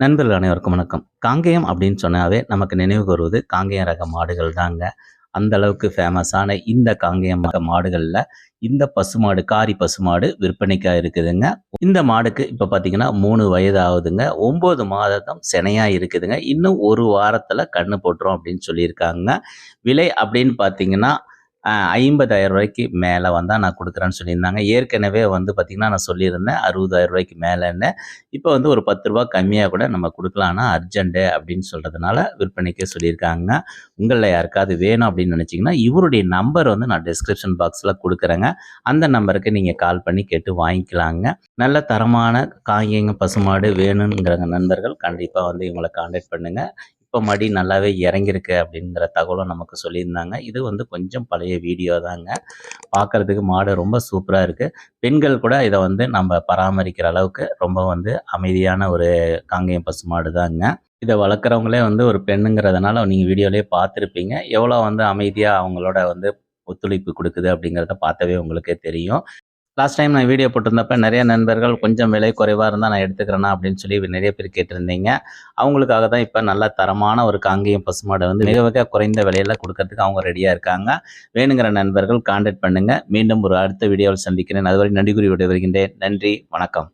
நண்பர்கள் அனைவருக்கும் வணக்கம். காங்கேயம் அப்படின்னு சொன்னாவே நமக்கு நினைவுக்கு வருவது காங்கேயம் ரக மாடுகள் தாங்க. அந்த அளவுக்கு ஃபேமஸான இந்த காங்கேயம் ரக மாடுகளில் இந்த பசுமாடு காரி பசுமாடு விற்பனைக்காக இருக்குதுங்க. இந்த மாடுக்கு இப்போ பார்த்தீங்கன்னா மூணு வயது ஆகுதுங்க. ஒம்பது மாதம் சினையாக இருக்குதுங்க. இன்னும் ஒரு வாரத்தில் கண்ணு போட்டுரும் அப்படின்னு சொல்லியிருக்காங்க. விலை அப்படின்னு பார்த்தீங்கன்னா ஐம்பதாயிரம் ரூபாய்க்கு மேலே வந்தால் நான் கொடுக்குறேன்னு சொல்லியிருந்தாங்க. ஏற்கனவே வந்து பார்த்திங்கன்னா நான் சொல்லியிருந்தேன் அறுபதாயிரம் ரூபாய்க்கு மேலேன்னு. இப்போ வந்து ஒரு பத்து ரூபா கம்மியாக கூட நம்ம கொடுக்கலான்னா அர்ஜென்ட்டு அப்படின்னு சொல்கிறதுனால விற்பனைக்கு சொல்லியிருக்காங்க. உங்களில் யாருக்காவது வேணும் அப்படின்னு நினச்சிங்கன்னா இவருடைய நம்பர் வந்து நான் டிஸ்கிரிப்ஷன் பாக்ஸில் கொடுக்குறேங்க. அந்த நம்பருக்கு நீங்கள் கால் பண்ணி கேட்டு வாங்கிக்கலாங்க. நல்ல தரமான காய்கங்க பசுமாடு வேணுங்கிற நண்பர்கள் கண்டிப்பாக வந்து இவங்களை காண்டாக்ட் பண்ணுங்கள் இப்போ மடி நல்லாவே இறங்கியிருக்கு அப்படிங்கிற தகவலும் நமக்கு சொல்லியிருந்தாங்க. இது வந்து கொஞ்சம் பழைய வீடியோ தாங்க. பார்க்குறதுக்கு மாடு ரொம்ப சூப்பராக இருக்குது பெண்கள் கூட இதை வந்து நம்ம பராமரிக்கிற அளவுக்கு ரொம்ப வந்து அமைதியான ஒரு காங்கேயம் பசு மாடு தாங்க. இதை வளர்க்குறவங்களே வந்து ஒரு பெண்ணுங்கிறதுனால நீங்கள் வீடியோலேயே பார்த்துருப்பீங்க. எவ்வளோ வந்து அமைதியாக அவங்களோட வந்து ஒத்துழைப்பு கொடுக்குது அப்படிங்கிறத பார்த்தவே உங்களுக்கே தெரியும். லாஸ்ட் டைம் நான் வீடியோ போட்டிருந்தப்ப நிறைய நண்பர்கள் கொஞ்சம் விலை குறைவாக இருந்தால் நான் எடுத்துக்கிறேன்னா அப்படின்னு சொல்லி நிறைய பேர் கேட்டிருந்தீங்க. அவங்களுக்காக தான் இப்போ நல்ல தரமான ஒரு காங்கேயம் பசுமாடை வந்து மிக மிக குறைந்த விலையில் கொடுக்கறதுக்கு அவங்க ரெடியாக இருக்காங்க. வேணுங்கிற நண்பர்கள் கான்டாக்ட் பண்ணுங்கள் மீண்டும் ஒரு அடுத்த வீடியோவில் சந்திக்கிறேன். அதுவரை நன்றி கூறி விட வருகின்றேன் நன்றி. வணக்கம்.